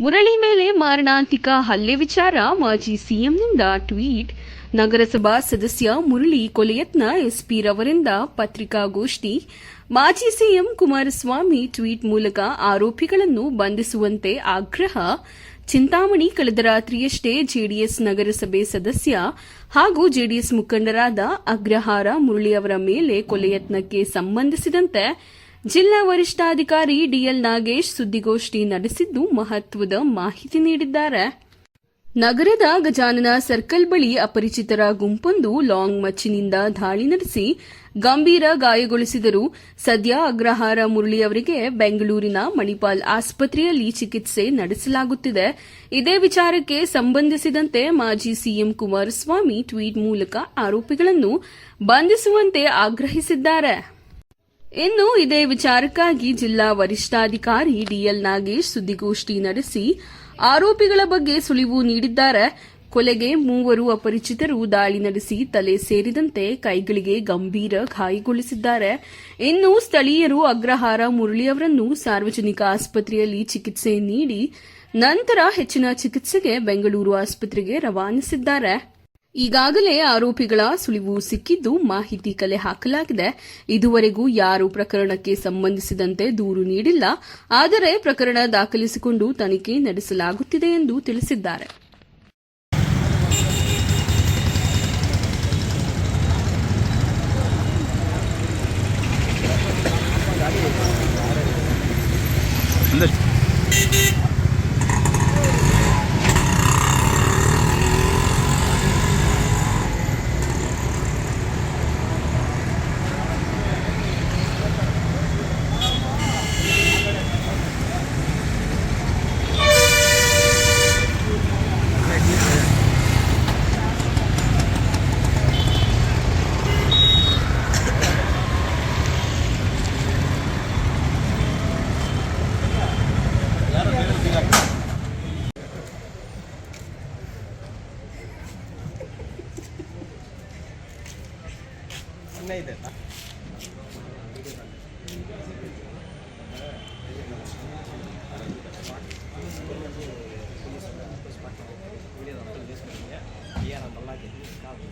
ಮುರಳಿ ಮೇಲೆ ಮಾರಣಾಂತಿಕ ಹಲ್ಲೆ ವಿಚಾರ ಮಾಜಿ ಸಿಎಂನಿಂದ ಟ್ವೀಟ್. ನಗರಸಭಾ ಸದಸ್ಯ ಮುರಳಿ ಕೊಲೆಯತ್ನ ಎಸ್ಪಿ ರವರಿಂದ ಪತ್ರಿಕಾಗೋಷ್ಠಿ. ಮಾಜಿ ಸಿಎಂ ಕುಮಾರಸ್ವಾಮಿ ಟ್ವೀಟ್ ಮೂಲಕ ಆರೋಪಿಗಳನ್ನು ಬಂಧಿಸುವಂತೆ ಆಗ್ರಹ. ಚಿಂತಾಮಣಿ ಕಳೆದ ರಾತ್ರಿಯಷ್ಟೇ ಜೆಡಿಎಸ್ ನಗರಸಭೆ ಸದಸ್ಯ ಹಾಗೂ ಜೆಡಿಎಸ್ ಮುಖಂಡರಾದ ಅಗ್ರಹಾರ ಮುರಳಿ ಅವರ ಮೇಲೆ ಕೊಲೆಯತ್ನಕ್ಕೆ ಸಂಬಂಧಿಸಿದಂತೆ ಜಿಲ್ಲಾ ವರಿಷ್ಠಾಧಿಕಾರಿ ಡಿಎಲ್ ನಾಗೇಶ್ ಸುದ್ದಿಗೋಷ್ಠಿ ನಡೆಸಿದ್ದು ಮಹತ್ವದ ಮಾಹಿತಿ ನೀಡಿದ್ದಾರೆ. ನಗರದ ಗಜಾನನ ಸರ್ಕಲ್ ಬಳಿ ಅಪರಿಚಿತರ ಗುಂಪೊಂದು ಲಾಂಗ್ ಮಚ್ಚಿನಿಂದ ದಾಳಿ ನಡೆಸಿ ಗಂಭೀರ ಗಾಯಗೊಳಿಸಿದರು. ಸದ್ಯ ಅಗ್ರಹಾರ ಮುರಳಿ ಅವರಿಗೆ ಬೆಂಗಳೂರಿನ ಮಣಿಪಾಲ್ ಆಸ್ಪತ್ರೆಯಲ್ಲಿ ಚಿಕಿತ್ಸೆ ನಡೆಸಲಾಗುತ್ತಿದೆ. ಇದೇ ವಿಚಾರಕ್ಕೆ ಸಂಬಂಧಿಸಿದಂತೆ ಮಾಜಿ ಸಿಎಂ ಕುಮಾರಸ್ವಾಮಿ ಟ್ವೀಟ್ ಮೂಲಕ ಆರೋಪಿಗಳನ್ನು ಬಂಧಿಸುವಂತೆ ಆಗ್ರಹಿಸಿದ್ದಾರೆ. ಇನ್ನು ಇದೇ ವಿಚಾರಕ್ಕಾಗಿ ಜಿಲ್ಲಾ ವರಿಷ್ಠಾಧಿಕಾರಿ ಡಿಎಲ್ ನಾಗೇಶ್ ಸುದ್ದಿಗೋಷ್ಠಿ ನಡೆಸಿ ಆರೋಪಿಗಳ ಬಗ್ಗೆ ಸುಳಿವು ನೀಡಿದ್ದಾರೆ. ಕೊಲೆಗೆ ಮೂವರು ಅಪರಿಚಿತರು ದಾಳಿ ನಡೆಸಿ ತಲೆ ಸೇರಿದಂತೆ ಕೈಗಳಿಗೆ ಗಂಭೀರ ಗಾಯಗೊಳಿಸಿದ್ದಾರೆ. ಇನ್ನು ಸ್ಥಳೀಯರು ಅಗ್ರಹಾರ ಮುರಳಿ ಅವರನ್ನು ಸಾರ್ವಜನಿಕ ಆಸ್ಪತ್ರೆಯಲ್ಲಿ ಚಿಕಿತ್ಸೆ ನೀಡಿ ನಂತರ ಹೆಚ್ಚಿನ ಚಿಕಿತ್ಸೆಗೆ ಬೆಂಗಳೂರು ಆಸ್ಪತ್ರೆಗೆ ರವಾನಿಸಿದ್ದಾರೆ. ಈಗಾಗಲೇ ಆರೋಪಿಗಳ ಸುಳಿವು ಸಿಕ್ಕಿದ್ದು ಮಾಹಿತಿ ಕಲೆ ಹಾಕಲಾಗಿದೆ. ಇದುವರೆಗೂ ಯಾರು ಪ್ರಕರಣಕ್ಕೆ ಸಂಬಂಧಿಸಿದಂತೆ ದೂರು ನೀಡಿಲ್ಲ. ಆದರೆ ಪ್ರಕರಣ ದಾಖಲಿಸಿಕೊಂಡು ತನಿಖೆ ನಡೆಸಲಾಗುತ್ತಿದೆ ಎಂದು ತಿಳಿಸಿದ್ದಾರೆ. చిన్న ఇదే వీడియో తీసుకుంటే ఏ నమ్మల్లా కాదు